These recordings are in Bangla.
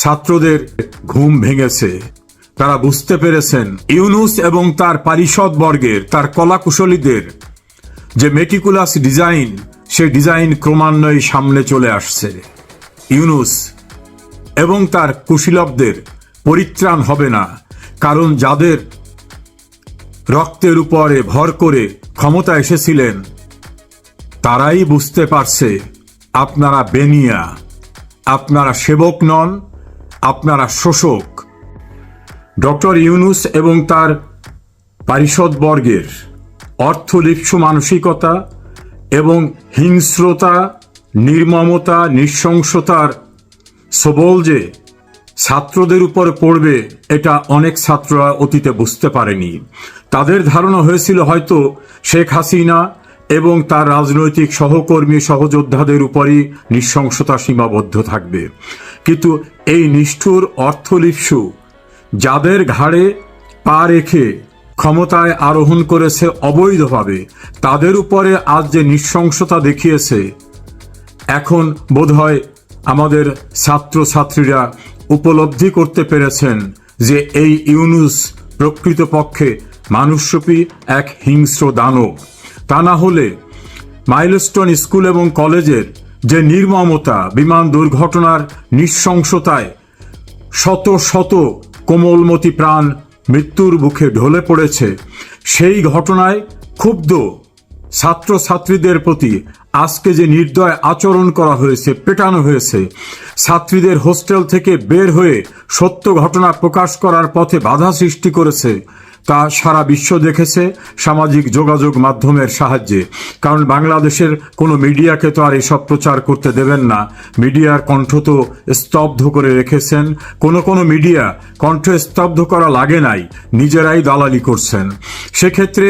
ছাত্রদের ঘুম ভেঙেছে। তারা বুঝতে পেরেছেন, ইউনুস এবং তার পারিষদ বর্গের, তার কলাকুশলীদের যে মেটিকুলাস ডিজাইন সে ডিজাইন ক্রমান্বয়ে সামনে চলে আসছে। ইউনুস এবং তার কুশীলবদের পরিত্রাণ হবে না, কারণ যাদের রক্তের উপরে ভর করে ক্ষমতা এসেছিলেন, তারাই বুঝতে পারছে, আপনারা বেনিয়া, আপনারা সেবক নন আপনারা শোষক। ডক্টর ইউনুস এবং তার পারিষদ বর্গের অর্থলিপ্সু মানসিকতা এবং হিংস্রতা, নির্মমতা, নৃশংসতার সবল যে ছাত্রদের উপর পড়বে, এটা অনেক ছাত্ররা অতীতে বুঝতে পারেনি। তাদের ধারণা হয়েছিল হয়তো শেখ হাসিনা এবং তার রাজনৈতিক সহকর্মী সহযোদ্ধাদের উপরই নৃশংসতা সীমাবদ্ধ থাকবে। কিন্তু এই নিষ্ঠুর অর্থলিপ্সু, যাদের ঘাড়ে পা রেখে ক্ষমতায় আরোহণ করেছে অবৈধভাবে, তাদের উপরে আজ যে নৃশংসতা দেখিয়েছে, এখন বোধহয় আমাদের ছাত্রছাত্রীরা উপলব্ধি করতে পেরেছেন যে এই ইউনুস প্রকৃতপক্ষে মানুষরূপী এক হিংস্র দানব। তা না হলে মাইলস্টোন স্কুল এবং কলেজের যে নির্মমতা বিমান দুর্ঘটনার নৃশংসতায় শত শত কোমলমতি প্রাণ মৃত্যুর মুখে ঢলে পড়েছে, সেই ঘটনায় ক্ষুব্ধ ছাত্রছাত্রীদের প্রতি আজকে যে নির্দয় আচরণ করা হয়েছে, পেটানো হয়েছে, ছাত্রীদের হোস্টেল থেকে বের হয়ে সত্য ঘটনা প্রকাশ করার পথে বাধা সৃষ্টি করেছে তা সারা বিশ্ব দেখেছে সামাজিক যোগাযোগ মাধ্যমের সাহায্যে। কারণ বাংলাদেশের কোনো মিডিয়াকে তো আর এসব প্রচার করতে দেবেন না। মিডিয়ার কণ্ঠ তো স্তব্ধ করে রেখেছেন। কোনো কোনো মিডিয়া কণ্ঠ স্তব্ধ করা লাগে নাই, নিজেরাই দালালি করছেন। সেক্ষেত্রে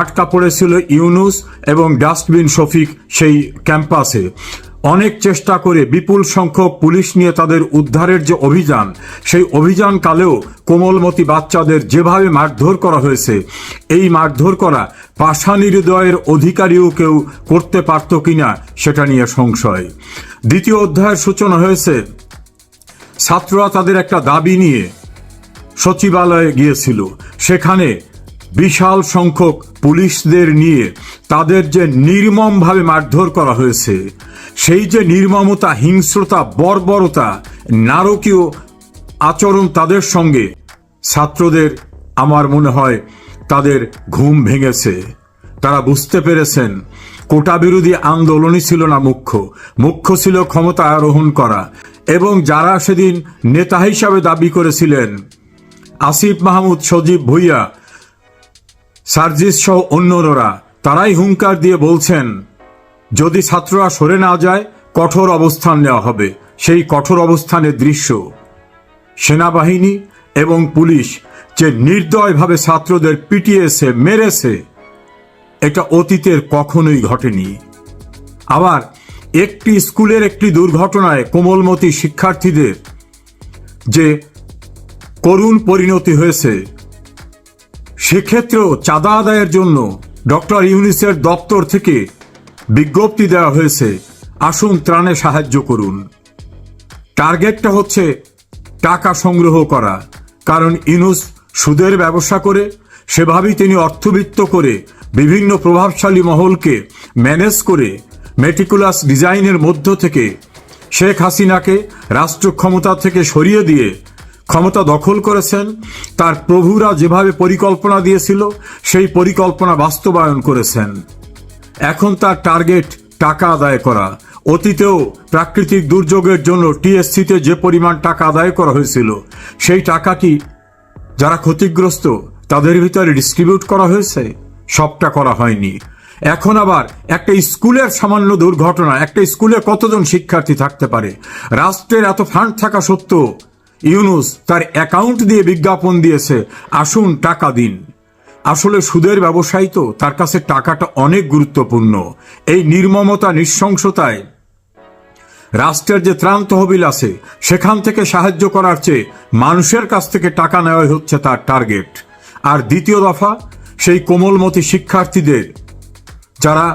আটকা পড়েছিল ইউনুস এবং ডাস্টবিন শফিক সেই ক্যাম্পাসে। অনেক চেষ্টা করে বিপুল সংখ্যক পুলিশ নিয়ে তাদের উদ্ধারের যে অভিযান, সেই অভিযান কালেও কোমলমতি বাচ্চাদের যেভাবে মারধর করা হয়েছে, এই মারধর করা পাষাণী হৃদয়ের অধিকারীও কেউ করতে পারত কিনা সেটা নিয়ে সংশয়। দ্বিতীয় অধ্যায়ের সূচনা হয়েছে, ছাত্ররা তাদের একটা দাবি নিয়ে সচিবালয়ে গিয়েছিল। সেখানে বিশাল সংখ্যক পুলিশদের নিয়ে তাদের যে নির্মমভাবে মারধর করা হয়েছে সেই যে নির্মমতা, হিংস্রতা, বর্বরতা, নারকীয় আচরণ তাদের সঙ্গে, ছাত্রদের আমার মনে হয় তাদের ঘুম ভেঙেছে। তারা বুঝতে পেরেছেন, কোটা বিরোধী আন্দোলনই ছিল না মুখ্য। মুখ্য ছিল ক্ষমতা আরোহণ করা, এবং যারা সেদিন নেতা হিসাবে দাবি করেছিলেন, আসিফ মাহমুদ, সজীব ভুইয়া, সার্জিস সহ অন্যরা, তারাই হুঙ্কার দিয়ে বলছেন যদি ছাত্ররা সরে না যায়, কঠোর অবস্থান নেওয়া হবে। সেই কঠোর অবস্থানের দৃশ্য। সেনাবাহিনী এবং পুলিশ যে নির্দয়ভাবে ছাত্রদের পিটিয়েছে, মেরেছে, এটা অতীতের কখনোই ঘটেনি। আবার একটি স্কুলের একটি দুর্ঘটনায় কোমলমতি শিক্ষার্থীদের যে করুণ পরিণতি হয়েছে, সেক্ষেত্রেও চাঁদা আদায়ের জন্য ডক্টর ইউনিসের দপ্তর থেকে বিজ্ঞপ্তি দেওয়া হয়েছে, আসুন ত্রাণে সাহায্য করুন। টার্গেটটা হচ্ছে টাকা সংগ্রহ করা, কারণ ইনুস সুদের ব্যবসা করে, সেভাবেই তিনি অর্থবিত্ত করে, বিভিন্ন প্রভাবশালী মহলকে ম্যানেজ করে, মেটিকুলাস ডিজাইনের মধ্য থেকে শেখ হাসিনাকে রাষ্ট্র ক্ষমতা থেকে সরিয়ে দিয়ে ক্ষমতা দখল করেছেন, তার প্রভুরা যেভাবে পরিকল্পনা দিয়েছিল, সেই পরিকল্পনা বাস্তবায়ন করেছেন। এখন তার টার্গেট টাকা আদায় করা। অতীতেও প্রাকৃতিক দুর্যোগের জন্য টিএসসিতে যে পরিমাণ টাকা আদায় করা হয়েছিল, সেই টাকাটি যারা ক্ষতিগ্রস্ত, তাদের ভিতরে ডিস্ট্রিবিউট করা হয়েছে। সবটা করা হয়নি। এখন আবার একটা স্কুলের সামান্য দুর্ঘটনা, একটা স্কুলে কতজন শিক্ষার্থী থাকতে পারে? রাষ্ট্রের এত ফান্ড থাকা সত্ত্বেও ইউনুস তার অ্যাকাউন্ট দিয়ে বিজ্ঞাপন দিয়েছে, আসুন টাকা দিন। আসলে সুদের ব্যবসায়ী তো, তার কাছে টাকাটা অনেক গুরুত্বপূর্ণ। এই নির্মমতা, নৃশংসতায় রাষ্ট্রের যে ত্রাণ তহবিল আছে, সেখান থেকে সাহায্য করার চেয়ে মানুষের কাছ থেকে টাকা নেওয়াই হচ্ছে তার টার্গেট। আর দ্বিতীয় দফা, সেই কোমলমতি শিক্ষার্থীদের যারা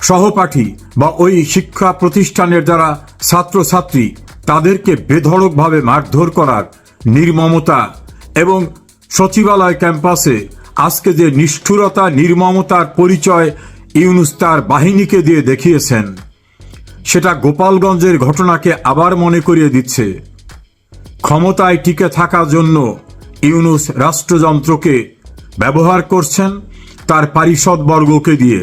সহপাঠী বা ওই শিক্ষা প্রতিষ্ঠানের যারা ছাত্রছাত্রী, তাদেরকে বেধড়কভাবে মারধর করার নির্মমতা এবং সচিবালয় ক্যাম্পাসে আজকে যে নিষ্ঠুরতা, নির্মমতার পরিচয় ইউনুস তার বাহিনীকে দিয়ে দেখিয়েছেন, সেটা গোপালগঞ্জের ঘটনাকে আবার মনে করিয়ে দিচ্ছে। ক্ষমতায় টিকে থাকার জন্য ইউনুস রাষ্ট্রযন্ত্রকে ব্যবহার করছেন তার পারিষদ বর্গকে দিয়ে।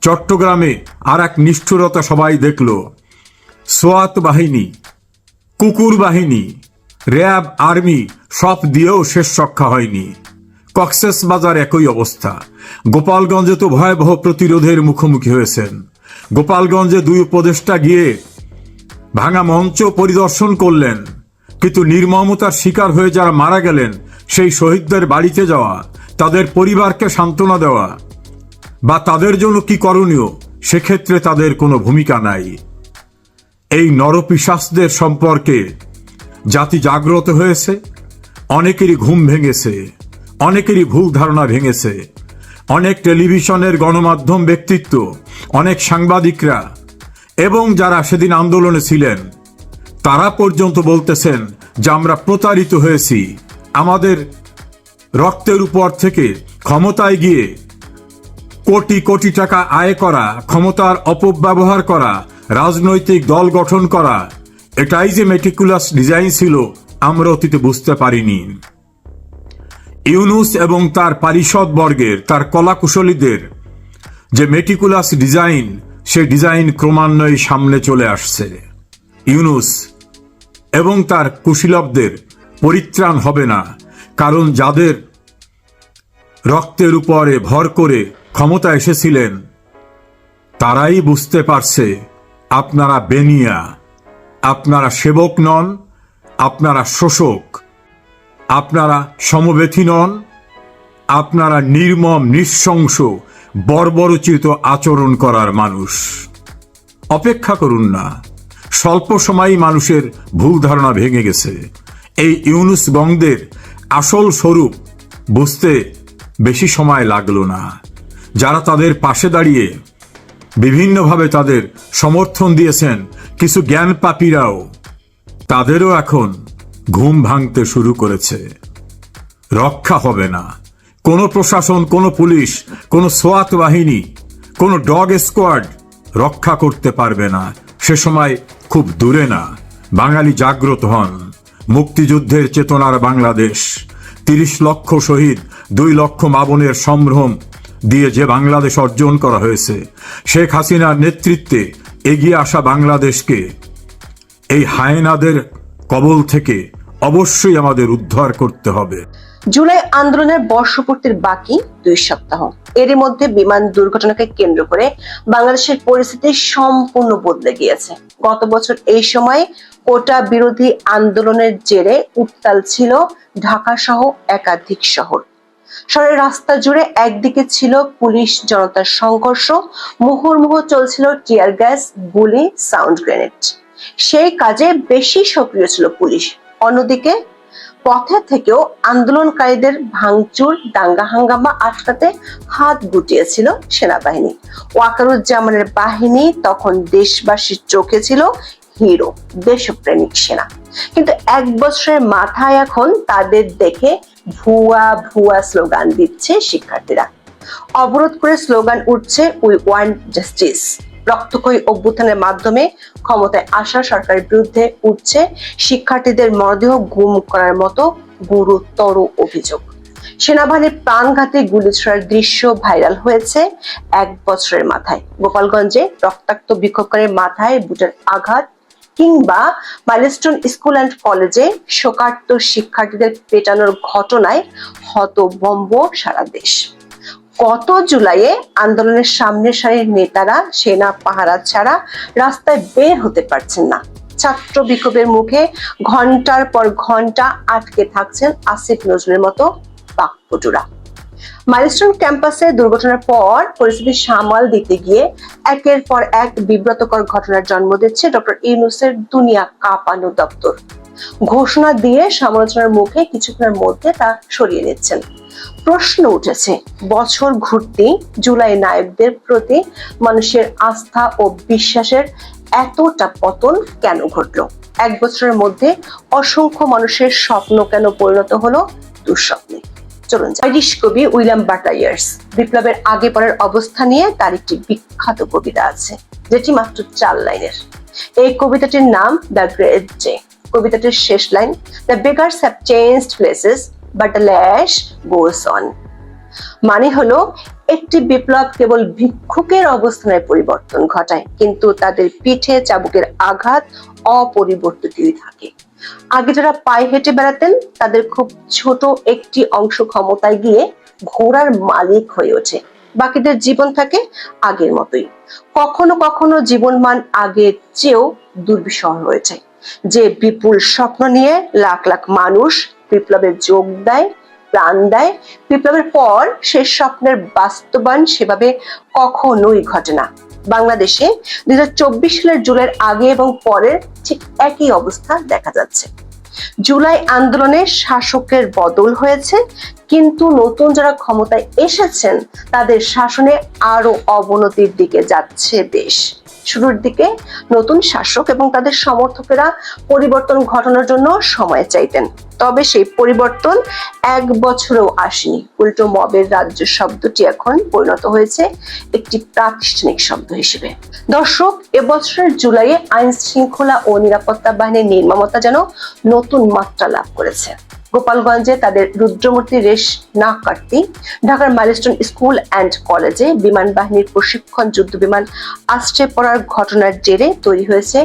চট্টগ্রামে আর এক নিষ্ঠুরতা সবাই দেখল, সোয়াত বাহিনী, কুকুর বাহিনী, র্যাব, আর্মি সব দিয়েও শেষ রক্ষা হয়নি। কক্সেস বাজার একই অবস্থা। গোপালগঞ্জে তো ভয়াবহ প্রতিরোধের মুখোমুখি হয়েছেন। গোপালগঞ্জে দুই উপদেষ্টা গিয়ে ভাঙা মঞ্চ পরিদর্শন করলেন। কিন্তু নির্মমতার শিকার হয়ে যারা মারা গেলেন, সেই শহীদদের বাড়িতে যাওয়া, তাদের পরিবারকে সান্ত্বনা দেওয়া বা তাদের জন্য কি করণীয়, সেক্ষেত্রে তাদের কোনো ভূমিকা নাই। এই নরপিশাসদের সম্পর্কে জাতি জাগ্রত হয়েছে, অনেকেরই ঘুম ভেঙেছে। অনেকেরই ভুল ধারণা ভেঙেছে। অনেক টেলিভিশনের গণমাধ্যম ব্যক্তিত্ব, অনেক সাংবাদিকরা, এবং যারা সেদিন আন্দোলনে ছিলেন, তারা পর্যন্ত বলতেছেন, যে আমরা প্রতারিত হয়েছি। আমাদের রক্তের উপর থেকে ক্ষমতায় গিয়ে কোটি কোটি টাকা আয় করা, ক্ষমতার অপব্যবহার করা, রাজনৈতিক দল গঠন করা, এটাই যে মেটিকুলাস ডিজাইন ছিল, আমরা অতীতে বুঝতে পারিনি। ইউনুস এবং তার পারিষদ বর্গের, তার কলাকুশলীদের যে মেটিকুলাস ডিজাইন সে ডিজাইন ক্রমান্বয়ে সামনে চলে আসছে। ইউনুস এবং তার কুশীলবদের পরিত্রাণ হবে না, কারণ যাদের রক্তের উপরে ভর করে ক্ষমতা এসেছিলেন, তারাই বুঝতে পারছে, আপনারা বেনিয়া, আপনারা সেবক নন, আপনারা শোষক। আপনারা সমবেথী নন, আপনারা নির্মম, নিঃশংস, বর্বরচিত আচরণ করার মানুষ। অপেক্ষা করুন না, স্বল্প সময়ই মানুষের ভুল ধারণা ভেঙে গেছে। এই ইউনুস গংদের আসল স্বরূপ বুঝতে বেশি সময় লাগল না। যারা তাদের পাশে দাঁড়িয়ে বিভিন্নভাবে তাদের সমর্থন দিয়েছেন, কিছু জ্ঞান পাপীরাও তাদেরও এখন ঘুম ভাঙতে শুরু করেছে। রক্ষা হবে না। কোনো প্রশাসন, কোনো পুলিশ, কোনো সোয়াত বাহিনী, কোনো ডগ স্কোয়াড রক্ষা করতে পারবে না। সে সময় খুব দূরে না। বাঙালি জাগ্রত হন। মুক্তিযুদ্ধের চেতনার বাংলাদেশ। তিরিশ লক্ষ শহীদ, দুই লক্ষ মাবনের সম্ভ্রম দিয়ে যে বাংলাদেশ অর্জন করা হয়েছে, শেখ হাসিনার নেতৃত্বে এগিয়ে আসা বাংলাদেশকে এই হায়নাদের কবল থেকে অবশ্যই আমাদের উদ্ধার করতে হবে। জুলাই আন্দোলনের বর্ষপূর্তির বাকি দুই সপ্তাহ। এরই মধ্যে বিমান দুর্ঘটনাকে কেন্দ্র করে বাংলাদেশের পরিস্থিতি সম্পূর্ণ বদলে গিয়েছে। গত বছর এই সময় কোটা বিরোধী আন্দোলনের জেরে উত্তাল ছিল ঢাকা সহ একাধিক শহর। শহরের রাস্তা জুড়ে একদিকে ছিল পুলিশ জনতার সংঘর্ষ, মুহুর্মুহু চলছিল টিয়ার গ্যাস, গুলি, সাউন্ড গ্রেনেড। সেই কাজে বেশি সক্রিয় ছিল পুলিশ। অন্যদিকে পথে থেকেও আন্দোলনকারীদের ভাঙচুর, দাঙ্গা হাঙ্গামা আটকাতে হাত গুটিয়েছিল সেনাবাহিনী। ওয়াকারুজ্জামানের বাহিনী তখন দেশবাসীর চোখে ছিল হিরো, দেশপ্রেমিক সেনা। কিন্তু এক বছরের মাথায় এখন তাদের দেখে ভুয়া ভুয়া স্লোগান দিচ্ছে শিক্ষার্থীরা। অবরোধ করে স্লোগান উঠছে উই ওয়ান্ট জাস্টিস। রক্তক্ষয়ী অভ্যুত্থানের মাধ্যমে ক্ষমতায় আসা সরকারের বিরুদ্ধে উঠছে শিক্ষার্থীদের মরদেহ গুম করার মতো গুরুতর অভিযোগ। সেনাবাহিনীর প্রাণঘাতে গুলি ছোড়ার দৃশ্য ভাইরাল হয়েছে এক বছরের মাথায়। গোপালগঞ্জে রক্তাক্ত বিক্ষোভকারীর মাথায় বুটের আঘাত কিংবা মাইলস্টোন স্কুল অ্যান্ড কলেজে শোকার্ত শিক্ষার্থীদের পেটানোর ঘটনায় হতবম্ব সারা দেশ। গত জুলাইয়ে আন্দোলনের সামনের সারির নেতারা সেনা পাহারা ছাড়া রাস্তায় বের হতে পারছেন না। ছাত্র বিক্ষোভের মুখে ঘণ্টার পর ঘণ্টা আটকে থাকছেন আসিফ নজরুলের মতো বাকপটুরা। মাইলস্টোন ক্যাম্পাসে দুর্ঘটনার পর পরিস্থিতি সামাল দিতে গিয়ে একের পর এক বিব্রতকর ঘটনার জন্ম দিচ্ছে ডক্টর ইউনুসের দুনিয়া কাঁপানো দপ্তর। ঘোষণা দিয়ে সমালোচনার মুখে কিছুক্ষণের মধ্যে তা সরিয়ে নিচ্ছেন। প্রশ্ন উঠেছে, বছর ঘুরতে জুলাই নায়কদের প্রতি মানুষের আস্থা ও বিশ্বাসের এতটা পতন কেন ঘটলো? এক বছরের মধ্যে অসংখ্য মানুষের স্বপ্ন কেন পরিণত হলো দুঃস্বপ্নে? চলুন আইরিশ কবি উইলিয়াম বিপ্লবের আগে পরের অবস্থা নিয়ে তার একটি বিখ্যাত কবিতা আছে, যেটি মাত্র চার লাইনের। এই কবিতাটির নাম দ্য গ্রেট কবিতাটির শেষ line the beggars have changed places but lash goes on মানে হলো, একটি বিপ্লব কেবল ভিক্ষুকের অবস্থানের পরিবর্তন ঘটায়, কিন্তু তাদের পিঠে চাবুকের আঘাত অপরিবর্তিতই থাকে। আগে যারা পায়ে হেঁটে বেড়াতেন, তাদের খুব ছোট একটি অংশ ক্ষমতায় গিয়ে ঘোড়ার মালিক হয়ে ওঠে। বাকিদের জীবন থাকে আগের মতোই। কখনো কখনো জীবনমান আগের চেয়েও দুর্বিষহ হয়েছে। যে বিপুল স্বপ্ন নিয়ে লাখ লাখ মানুষ বিপ্লবে যোগ দেয়, প্রাণ দেয়। বিপ্লবের পর সে স্বপ্নের বাস্তবায়ন সেভাবে কখনোই ঘটে না। বাংলাদেশে দুই হাজার চব্বিশ সালের জুলাইয়ের আগে এবং পরের ঠিক একই অবস্থা দেখা যাচ্ছে। জুলাই আন্দোলনে শাসকের বদল হয়েছে, কিন্তু নতুন যারা ক্ষমতায় এসেছেন, তাদের শাসনে আরও অবনতির দিকে যাচ্ছে দেশ। শুরুর দিকে নতুন শাসক এবং তাদের সমর্থকেরা পরিবর্তন ঘটানোর জন্য সময় চাইতেন। তবে সেই পরিবর্তন এক বছরেও আসেনি। উল্টো মবের রাজ্য শব্দটি এখন পরিণত হয়েছে একটি প্রাতিষ্ঠানিক শব্দ হিসেবে। দর্শক, এবছরের জুলাইয়ে আইন শৃঙ্খলা ও নিরাপত্তা বাহিনীর নির্মমতা যেন নতুন মাত্রা লাভ করেছে। গোপালগঞ্জে তাদের রুদ্রমূর্তি রেশ না কাটতে ঢাকার মাইলস্টোন স্কুল অ্যান্ড কলেজে বিমান বাহিনীর প্রশিক্ষণ যুদ্ধ বিমান আশ্রে পড়ার ঘটনার জেরে তৈরি হয়েছে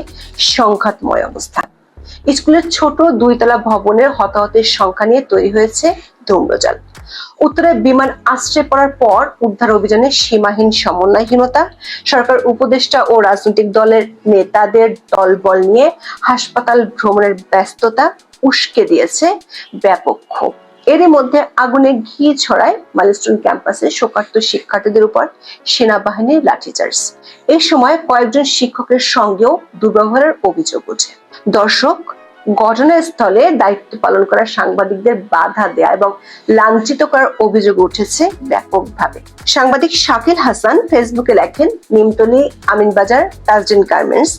সংঘাতময় অবস্থা। স্কুলের ছোট দুইতলা ভবনের হতাহতের সংখ্যা নিয়ে তৈরি হয়েছে ধূম্রজাল। উত্তরে বিমান আশ্রে পড়ার পর উদ্ধার অভিযানে সীমাহীন সমন্বয়হীনতা, সরকার উপদেষ্টা ও রাজনৈতিক দলের নেতাদের দলবল নিয়ে হাসপাতাল ভ্রমণের ব্যস্ততা উস্কে দিয়েছে ব্যাপক ক্ষোভ। এরই মধ্যে আগুনে ঘি ছড়ায় মাইলস্টোন ক্যাম্পাসে শোকার্ত শিক্ষার্থীদের উপর সেনাবাহিনীর লাঠিচার্জ। এই সময় কয়েকজন শিক্ষকের সঙ্গেও দুর্ব্যবহারের অভিযোগ উঠে দর্শক ঘটনাস্থলে দায়িত্ব পালন করা সাংবাদিকদের বাধা দেয়া এবং লাঞ্ছিত করার অভিযোগ উঠেছে ব্যাপকভাবে। সাংবাদিক শাকিল হাসান ফেসবুকে লেখেন, নিমতলি, আমিনবাজার, তাজরিন গার্মেন্টস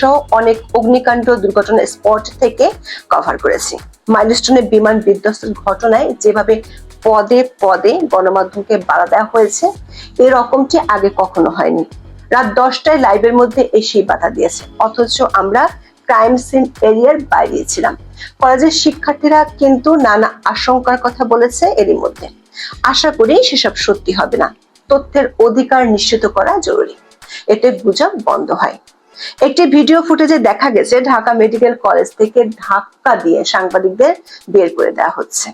সহ অনেক অগ্নিকাণ্ড দুর্ঘটনা স্পট থেকে কভার করেছি। মাইলস্টোনে বিমান বিধ্বস্তের ঘটনায় যেভাবে পদে পদে গণমাধ্যমকে বাধা দেওয়া হয়েছে এরকমটি আগে কখনো হয়নি। রাত দশটায় লাইভের মধ্যে এসেই বাধা দিয়েছে। অথচ আমরা ক্রাইম সিন এরিয়ার বাইরে ছিলাম কলেজের শিক্ষার্থীরা কিন্তু নানা আশঙ্কার কথা বলেছে এরই মধ্যে। আশা করি সেসব সত্যি হবে না। তথ্যের অধিকার নিশ্চিত করা জরুরি। এতে গুজব বন্ধ হয়। একটি ভিডিও ফুটেজে দেখা গেছে, ঢাকা মেডিকেল কলেজ থেকে ধাক্কা দিয়ে সাংবাদিকদের বের করে দেওয়া হচ্ছে।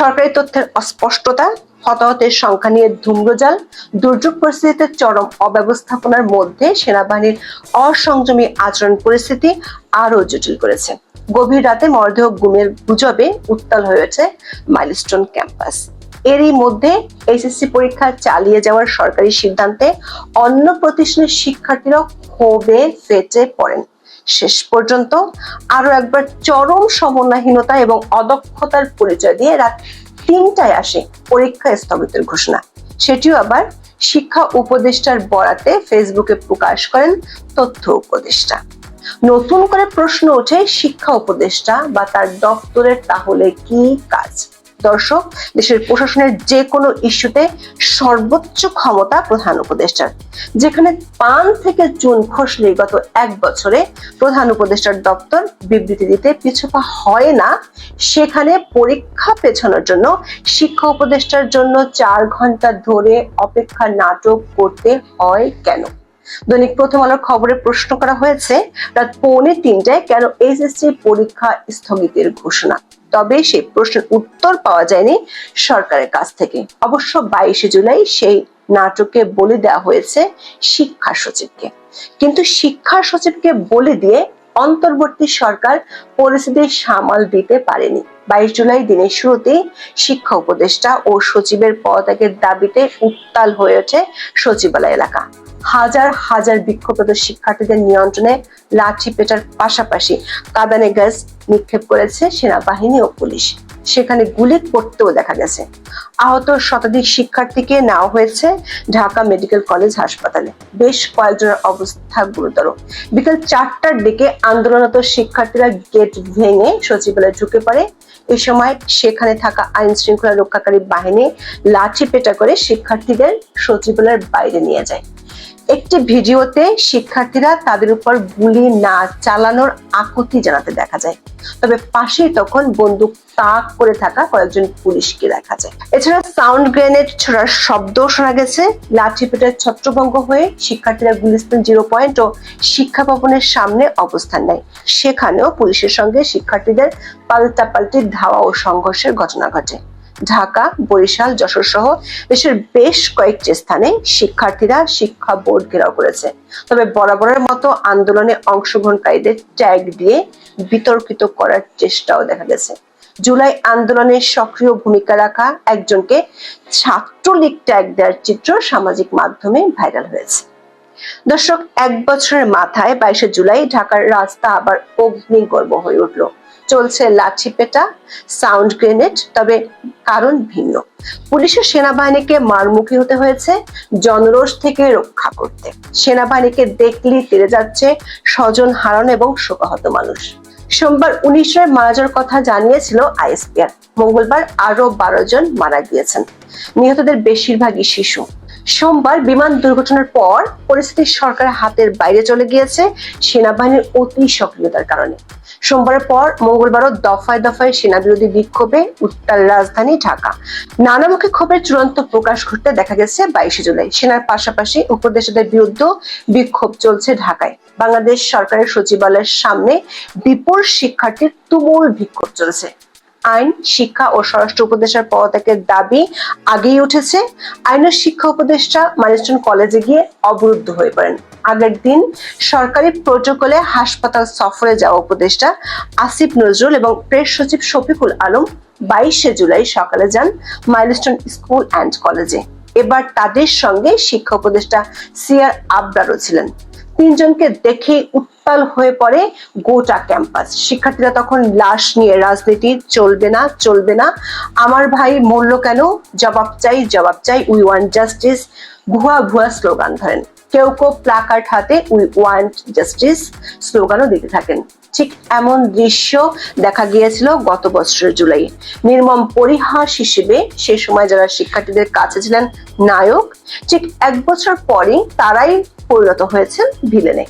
সরকারি তথ্যের অস্পষ্টতা, হতাহতের সংখ্যা নিয়ে ধূম্রজাল, দুর্যোগ পরিস্থিতিতে চরম অব্যবস্থাপনার মধ্যে সেনাবাহিনীর অসংযমী আচরণ পরিস্থিতি আরও জটিল করেছে। গভীর রাতে মরদেহ গুমের গুজবে উত্তাল হয়েছে মাইলস্টোন ক্যাম্পাস। এরই মধ্যে এইচএসসি পরীক্ষা চালিয়ে যাওয়ার সরকারি সিদ্ধান্তে অন্য প্রতিষ্ঠানের শিক্ষার্থীরাও ক্ষোভে ফেটে পড়েন। শেষ পর্যন্ত আরও একবার চরম সমন্বয়হীনতা এবং অদক্ষতার পরিচয় দিয়ে রাত তিনটায় আসে পরীক্ষা স্থগিতের ঘোষণা। সেটিও আবার শিক্ষা উপদেষ্টার বরাতে ফেসবুকে প্রকাশ করেন তথ্য উপদেষ্টা। নতুন করে প্রশ্ন ওঠে শিক্ষা উপদেষ্টা বা তার দপ্তরের তাহলে কি কাজ? দর্শক, দেশের প্রশাসনের যে কোনো ইস্যুতে সর্বোচ্চ ক্ষমতা প্রধান উপদেষ্টার। যেখানে পান থেকে চুন খসলে গত এক বছরে প্রধান উপদেষ্টার দপ্তর বিবৃতি দিতে পিছপা হয় না, সেখানে পরীক্ষা পেছানোর জন্য, শিক্ষা উপদেষ্টার জন্য চার ঘণ্টা ধরে অপেক্ষা নাটক করতে হয় কেন? দৈনিক প্রথম আলোর খবরে প্রশ্ন করা হয়েছে, রাত পৌনে তিনটায় কেন এসএসসি পরীক্ষা স্থগিতের ঘোষণা? তবে সেই প্রশ্নের উত্তর পাওয়া যায়নি সরকারের কাছ থেকে। অবশ্য বাইশে জুলাই সেই নাটকে বলে দেওয়া হয়েছে শিক্ষা সচিবকে। কিন্তু শিক্ষা সচিবকে বলে দিয়ে অন্তর্বর্তী সরকার পরিস্থিতি সামাল দিতে পারেনি। বাইশ জুলাই দিনের শুরুতেই শিক্ষা উপদেষ্টা ও সচিবের পদত্যাগের দাবিতে উত্তাল হয়ে ওঠে সচিবালয় এলাকা। হাজার হাজার বিক্ষোভরত শিক্ষার্থীদের নিয়ন্ত্রণে লাঠি পেটার পাশাপাশি কাদানে গ্যাস নিক্ষেপ করেছে সেনাবাহিনী ও পুলিশ। সেখানে গুলি করতেও দেখা গেছে। আহত শতাধিক শিক্ষার্থীকে নেওয়া হয়েছে ঢাকা মেডিকেল কলেজ হাসপাতালে। বেশ কয়েকজনের অবস্থা গুরুতর। বিকেল চারটার দিকে আন্দোলনরত শিক্ষার্থীরা গেট ভেঙে সচিবালয়ে ঢুকে পড়ে। এ সময় সেখানে থাকা আইন শৃঙ্খলা রক্ষাকারী বাহিনী লাঠি পেটা করে শিক্ষার্থীদের সচিবালয়ের বাইরে নিয়ে যায়। একটি ভিডিওতে শিক্ষার্থীরা তাদের উপর গুলি না চালানোর আকুতি জানাতে দেখা যায়। তবে পাশেই তখন বন্দুক তাক করে থাকা কয়েকজন পুলিশকে দেখা যায়। এছাড়া সাউন্ড গ্রেনেড ছোড়ার শব্দ শোনা গেছে। লাঠি পেটার ছত্রভঙ্গ হয়ে শিক্ষার্থীরা গুলিস্তান জিরো পয়েন্ট ও শিক্ষা ভবনের সামনে অবস্থান নেয়। সেখানেও পুলিশের সঙ্গে শিক্ষার্থীদের পাল্টাপাল্টি ধাওয়া ও সংঘর্ষের ঘটনা ঘটে। ঢাকা, বরিশাল, যশোর সহ দেশের বেশ কয়েকটি স্থানে শিক্ষার্থীরা শিক্ষা বোর্ড ঘেরাও করেছে। তবে বরাবরের মতো আন্দোলনে অংশগ্রহণকারীদের ট্যাগ দিয়ে বিতর্কিত করার চেষ্টাও দেখা গেছে। জুলাই আন্দোলনে সক্রিয় ভূমিকা রাখা একজনকে ছাত্রলীগ ট্যাগ দেওয়ার চিত্র সামাজিক মাধ্যমে ভাইরাল হয়েছে। দর্শক, এক বছরের মাথায় বাইশে জুলাই ঢাকার রাস্তা আবার অগ্নিগর্ভ হয়ে উঠল। চলছে লাঠি পেটা, সাউন্ড গ্রেনেড, তবে কারণ ভিন্ন। পুলিশের সেনাবাহিনীকে মারমুখী হতে হয়েছে, জনরোষ থেকে রক্ষা করতে। সেনাবাহিনীকে দেখলেই তেড়ে যাচ্ছে স্বজন হারানো এবং শোকাহত মানুষ। সোমবার উনিশের মারা যাওয়ার কথা জানিয়েছিল আইএসপিআর। মঙ্গলবার আরও বারো জন মারা গিয়েছেন। নিহতদের বেশিরভাগই শিশু। সোমবার বিমান দুর্ঘটনার পর পরিস্থিতি সরকারের হাতের বাইরে চলে গিয়েছে সেনাবাহিনীর অতি সক্রিয়তার কারণে। সোমবারের পর মঙ্গলবারও দফায় দফায় সেনা বিরোধী বিক্ষোভে উত্তাল রাজধানী ঢাকা। নানামুখী ক্ষোভের চূড়ান্ত প্রকাশ ঘটতে দেখা গেছে বাইশে জুলাই। সেনার পাশাপাশি উপদেষ্টাদের বিরুদ্ধে বিক্ষোভ চলছে ঢাকায়। বাংলাদেশ সরকারের সচিবালয়ের সামনে বিপুল শিক্ষার্থীর তুমুল বিক্ষোভ চলছে। আইন, শিক্ষা ও স্বরাষ্ট্র উপদেষ্টার পদত্যাগের দাবি আগেই উঠেছে। আইন ও শিক্ষা উপদেষ্টা মানিস্টন কলেজে গিয়ে অবরুদ্ধ হয়ে পড়েন। আগের দিন সরকারি প্রোটোকলে হাসপাতাল সফরে যাওয়া উপদেষ্টা আসিফ নজরুল এবং প্রেস সচিব শফিকুল আলম বাইশে জুলাই সকালে যান মাইলস্টোন স্কুল অ্যান্ড কলেজে। এবার তাদের সঙ্গে শিক্ষা উপদেষ্টা সিআর আবরারও ছিলেন। তিনজনকে দেখে উত্তাল হয়ে পড়ে গোটা ক্যাম্পাস। শিক্ষার্থীরা তখন লাশ নিয়ে রাজনীতি চলবে না চলবে না। আমার ভাই মরল কেন? জবাব চাই জবাব চাই, উই ওয়ান্ট জাস্টিস। ভুয়া ভুয়া স্লোগান ধরেন। কেউ কেউ প্লাকার্ড হাতে উই ওয়ান্ট জাস্টিস স্লোগানও দিতে থাকেন। ঠিক এমন দৃশ্য দেখা গিয়েছিল গত বছরের জুলাই। নির্মম পরিহাস হিসেবে সে সময় যারা শিক্ষার্থীদের কাছে ছিলেন নায়ক, ঠিক এক বছর পরই তারাই পরিণত হয়েছেন ভিলেনে।